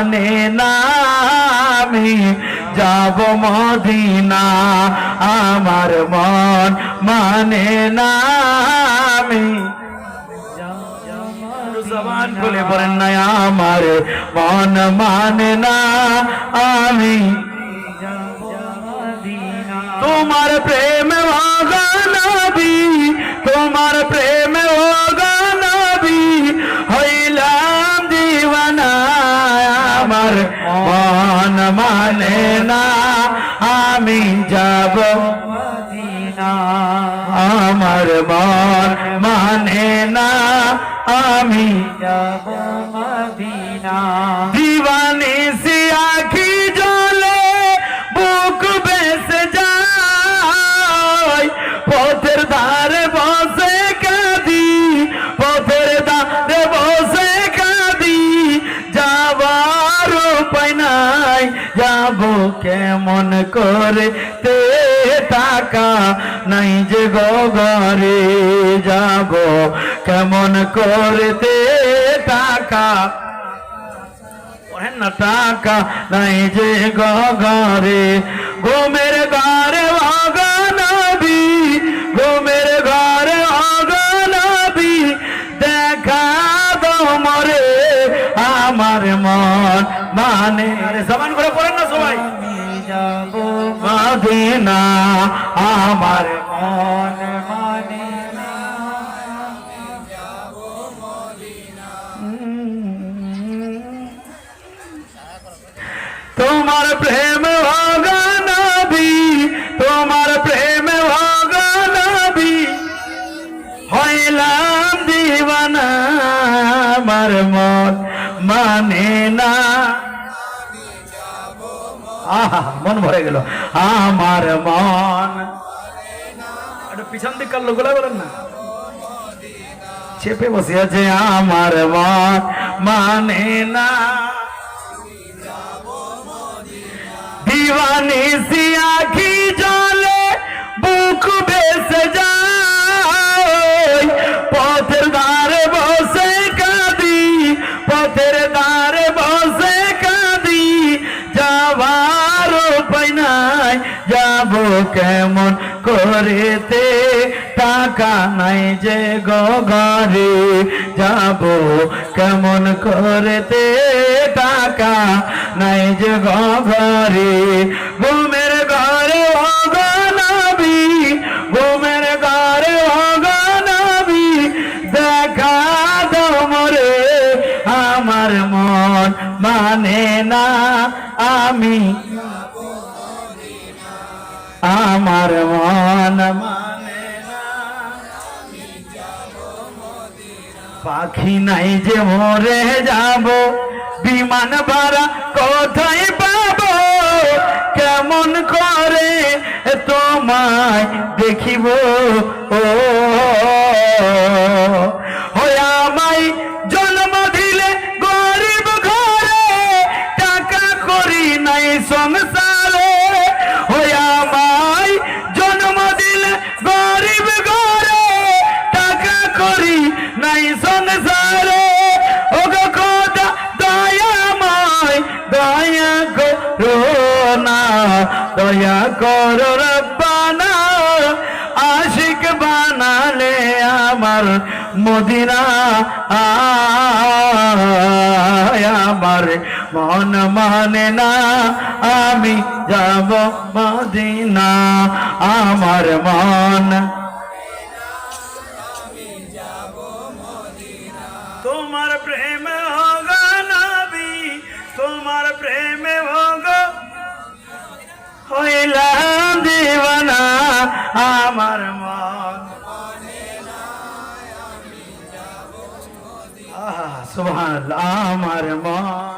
মানে না আমি যাব মদিনা আমার মন মানে না আমি জবান খুলে পড়েন না আমার মন মানে না আমি তোমার প্রেম নবী তোমার প্রেম না আমি যাব আমার মন মানে না আমি দিওয়ানি কেমন করে, তে টাকা নাই যে গরে যাব। কেমন করে তে টাকা টাকা নাই যে গরে গোমের ঘরে অগনবী গোমের ঘরে অগনবী দেখা দো মরে আমার মন মানে। সমান করে পড়েন না সবাই। মদিনা, আমার মন মানে তোমার প্রেম ভগনবী তোমার প্রেম ভগনবী হইলাম দিবানা আমার মন মানে না। আহা মন ভরে গেল। আমার মন। পিছন লোকগুলো বলেন না। চেপে বসে আছে আমার মন। মানে না। দিওয়ানি সি আখি জলে বুক বেসে যায় কেমন করেতে? টাকা নাই যে গরে যাব কেমন করেতে? টাকা নাই যে ঘরে। ঘুমের ঘরে অগনবী ঘুমের ঘরে অগনবী দেখা দমরে আমার মন মানে না। আমি আমার মন মানে পাখি নাই যে মরে যাব, বিমান ভাড়া কোথায় পাব? কেমন করে তোমায় দেখিব? ও দয়া করো রব্বানা, আশিক বানালে আমার মদিনা আমার মন মানে না, আমি যাব মদিনা, আমার মন তোমার প্রেম হোগ নবী, তোমার প্রেম আমার মন সুবহান আমার মন।